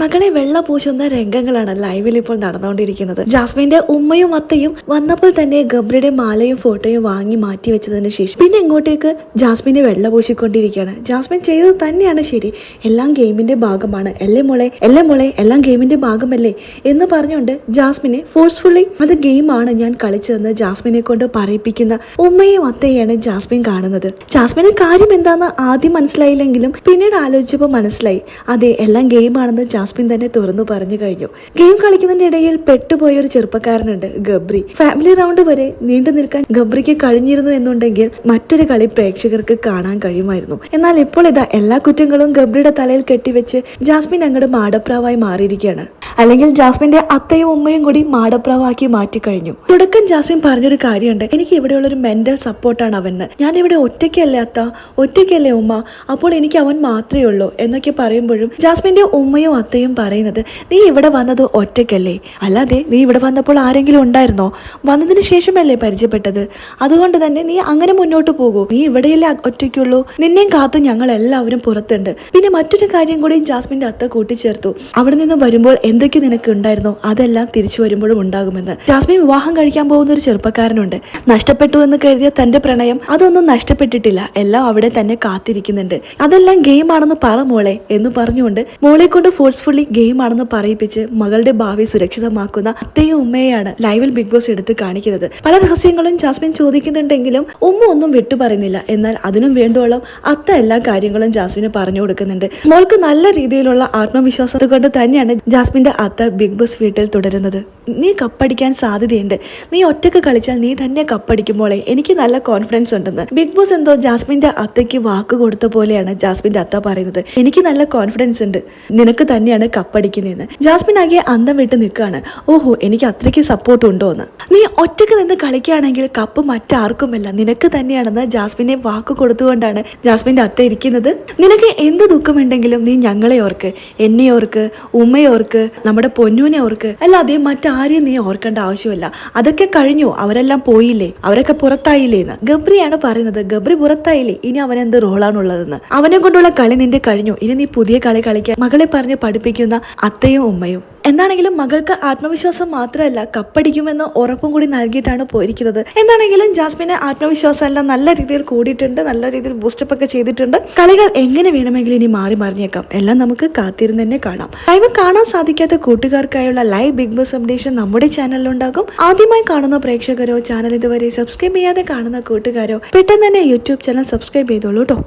മകളെ വെള്ള പൂശുന്ന രംഗങ്ങളാണ് ലൈവിൽ ഇപ്പോൾ നടന്നുകൊണ്ടിരിക്കുന്നത്. ജാസ്മിന്റെ ഉമ്മയും അത്തയും വന്നപ്പോൾ തന്നെ ഗബ്രിയുടെ മാലയും ഫോട്ടോയും വാങ്ങി മാറ്റി വെച്ചതിന് ശേഷം പിന്നെ എങ്ങോട്ടേക്ക് ജാസ്മിനെ വെള്ള പൂശിക്കൊണ്ടിരിക്കുകയാണ്. ജാസ്മിൻ ചെയ്തത് തന്നെയാണ് ശരി. എല്ലാം ഗെയിമിന്റെ ഭാഗമാണ്. എല്ലേ മോളെ? എല്ലേ മോളെ? എല്ലാം ഗെയിമിന്റെ ഭാഗമല്ലേ? എന്ന് പറഞ്ഞുകൊണ്ട് ജാസ്മിനെ ഫോഴ്സ്ഫുള്ളി അത് ഗെയിമാണ് ഞാൻ കളിച്ചതെന്ന് ജാസ്മിനെ കൊണ്ട് പറയിപ്പിക്കുന്ന ഉമ്മയും അത്തയാണ് ജാസ്മിൻ കാണുന്നത്. ജാസ്മിന് കാര്യം എന്താന്ന് ആദ്യം മനസ്സിലായില്ലെങ്കിലും പിന്നീട് ആലോചിച്ചപ്പോൾ മനസ്സിലായി. അതെ എല്ലാം ഗെയിമാണെന്ന് ജാസ്മിൻ തന്നെ തുറന്നു പറഞ്ഞു കഴിഞ്ഞു. ഗെയിം കളിക്കുന്നതിന്റെ ഇടയിൽ പെട്ടുപോയ ഒരു ചെറുപ്പക്കാരനുണ്ട് ഗബ്രി. ഫാമിലി റൗണ്ട് വരെ നീണ്ടു നിൽക്കാൻ ഗബ്രിക്ക് കഴിഞ്ഞിരുന്നു എന്നുണ്ടെങ്കിൽ മറ്റൊരു കളി പ്രേക്ഷകർക്ക് കാണാൻ കഴിയുമായിരുന്നു. എന്നാൽ ഇപ്പോൾ ഇതാ എല്ലാ കുറ്റങ്ങളും ഗബ്രിയുടെ തലയിൽ കെട്ടിവെച്ച് ജാസ്മിൻ അങ്ങോട്ട് മാടപ്രാവായി മാറിയിരിക്കുകയാണ്. അല്ലെങ്കിൽ ജാസ്മിന്റെ അത്തയും ഉമ്മയും കൂടി മാടപ്രാവാക്കി മാറ്റി കഴിഞ്ഞു തുടക്കം ജാസ്മിൻ പറഞ്ഞൊരു കാര്യമുണ്ട്. എനിക്ക് ഇവിടെയുള്ള ഒരു മെന്റൽ സപ്പോർട്ടാണ് അവന്. ഞാൻ ഇവിടെ ഒറ്റയ്ക്കല്ലേ അത്ത ഒറ്റയ്ക്കല്ലേ ഉമ്മ? അപ്പോൾ എനിക്ക് അവൻ മാത്രമേ ഉള്ളൂ എന്നൊക്കെ പറയുമ്പോഴും ജാസ്മിന്റെ ഉമ്മയും അത്തയും പറയുന്നത് നീ ഇവിടെ വന്നത് ഒറ്റയ്ക്കല്ലേ? അല്ലാതെ നീ ഇവിടെ വന്നപ്പോൾ ആരെങ്കിലും ഉണ്ടായിരുന്നോ? വന്നതിന് ശേഷമല്ലേ പരിചയപ്പെട്ടത്? അതുകൊണ്ട് തന്നെ നീ അങ്ങനെ മുന്നോട്ട് പോകൂ. നീ ഇവിടെയല്ലേ ഒറ്റയ്ക്കുള്ളൂ. നിന്നെയും കാത്ത് ഞങ്ങൾ എല്ലാവരും പുറത്തുണ്ട്. പിന്നെ മറ്റൊരു കാര്യം കൂടി ജാസ്മിന്റെ അത്ത കൂട്ടിച്ചേർത്തു. അവിടെ നിന്ന് വരുമ്പോൾ എന്തൊക്കെ നിനക്ക് ഉണ്ടായിരുന്നോ? അതെല്ലാം തിരിച്ചു വരുമ്പോഴും ഉണ്ടാകുമെന്ന്. ജാസ്മിൻ വിവാഹം കഴിക്കാൻ പോകുന്ന ഒരു ചെറുപ്പക്കാരനുണ്ട്. നഷ്ടപ്പെട്ടു എന്ന് കരുതിയ തന്റെ പ്രണയം അതൊന്നും നഷ്ടപ്പെട്ടിട്ടില്ല. എല്ലാം അവിടെ തന്നെ കാത്തിരിക്കുന്നുണ്ട്. അതെല്ലാം ഗെയിം ആണെന്ന് പറ മോളെ എന്ന് പറഞ്ഞുകൊണ്ട് മോളെ കൊണ്ട് ഫോഴ്സ്ഫുള്ളി ഗെയിം ആണെന്ന് പറയിപ്പിച്ച് മകളുടെ ഭാവി സുരക്ഷിതമാക്കുന്ന അത്തയും ഉമ്മയെയാണ് ലൈവിൽ ബിഗ് ബോസ് എടുത്ത് കാണിക്കുന്നത്. പല രഹസ്യങ്ങളും ജാസ്മിൻ ചോദിക്കുന്നുണ്ടെങ്കിലും ഉമ്മ ഒന്നും വിട്ടു പറയുന്നില്ല എന്നാൽ അതിനും വേണ്ടോളം അത്ത എല്ലാ കാര്യങ്ങളും ജാസ്മിന് പറഞ്ഞു കൊടുക്കുന്നുണ്ട്. മോൾക്ക് നല്ല രീതിയിലുള്ള ആത്മവിശ്വാസം കൊണ്ട് തന്നെയാണ് ജാസ്മിന്റെ അത്ത ബിഗ് ബോസ് വീട്ടിൽ തുടരുന്നത്. നീ കപ്പടിക്കാൻ സാധ്യതയുണ്ട്. നീ ഒറ്റയ്ക്ക് കളിച്ചാൽ നീ തന്നെ കപ്പടിക്കുമ്പോളെ എനിക്ക് നല്ല കോൺഫിഡൻസ് ഉണ്ടെന്ന്. ബിഗ് ബോസ് എന്തോ ജാസ്മിന്റെ അത്തയ്ക്ക് വാക്ക് കൊടുത്ത പോലെയാണ് ജാസ്മിന്റെ അത്ത പറയുന്നത്. എനിക്ക് നല്ല കോൺഫിഡൻസ് ഉണ്ട്. നിനക്ക് തന്നെയാണ് കപ്പടിക്കുന്നതെന്ന്. ജാസ്മിൻ ആകെ അന്തം വിട്ട് നിൽക്കുകയാണ്. ഓഹോ എനിക്ക് അത്രയ്ക്ക് സപ്പോർട്ട് ഉണ്ടോ എന്ന് നീ ഒറ്റയ്ക്ക് നിന്ന് കളിക്കുകയാണെങ്കിൽ കപ്പ് മറ്റാർക്കുമല്ല. നിനക്ക് തന്നെയാണെന്ന് ജാസ്മിനെ വാക്ക് കൊടുത്തുകൊണ്ടാണ് ജാസ്മിന്റെ അത്ത ഇരിക്കുന്നത്. നിനക്ക് എന്ത് ദുഃഖമുണ്ടെങ്കിലും നീ ഞങ്ങളെ ഓർക്ക് എന്നെ ഓർക്ക് ഉമ്മയോർക്ക് നമ്മുടെ പൊന്നൂനെ ഓർക്ക് അല്ലാതെ മറ്റാരെയും നീ ഓർക്കേണ്ട ആവശ്യമില്ല. അതൊക്കെ കഴിഞ്ഞു. അവരെല്ലാം പോയില്ലേ? അവരൊക്കെ പുറത്തായില്ലേ എന്ന് ഗബ്രിയാണ് പറയുന്നത്. ഗബ്രി പുറത്തായില്ലേ? ഇനി അവനെന്ത് റോളാണുള്ളതെന്ന് അവനെ കൊണ്ടുള്ള കളി നിന്റെ കഴിഞ്ഞു. ഇനി നീ പുതിയ കളി കളിക്കാൻ മകളെ പറഞ്ഞ് പഠിപ്പിക്കുന്ന അത്തയും ഉമ്മയും. എന്താണെങ്കിലും മകൾക്ക് ആത്മവിശ്വാസം മാത്രമല്ല കപ്പടിക്കുമെന്ന് ഉറപ്പും കൂടി നൽകിയിട്ടാണ് പോയിരിക്കുന്നത്. എന്താണെങ്കിലും ജാസ്മിന് ആത്മവിശ്വാസം എല്ലാം നല്ല രീതിയിൽ കൂടിയിട്ടുണ്ട് നല്ല രീതിയിൽ ബൂസ്റ്റപ്പ് ഒക്കെ ചെയ്തിട്ടുണ്ട്. കളികൾ എങ്ങനെ വേണമെങ്കിലും ഇനി മാറി മറിഞ്ഞേക്കാം. എല്ലാം നമുക്ക് കാത്തിരുന്ന് തന്നെ കാണാം. ലൈവ് കാണാൻ സാധിക്കാത്ത കൂട്ടുകാർക്കായുള്ള ലൈവ് ബിഗ് ബോസ് അപ്ഡേഷൻ നമ്മുടെ ചാനലിലുണ്ടാകും. ആദ്യമായി കാണുന്ന പ്രേക്ഷകരോ ചാനൽ ഇതുവരെ സബ്സ്ക്രൈബ് ചെയ്യാതെ കാണുന്ന കൂട്ടുകാരോ പെട്ടെന്ന് തന്നെ യൂട്യൂബ് ചാനൽ സബ്സ്ക്രൈബ് ചെയ്തോളൂ കേട്ടോ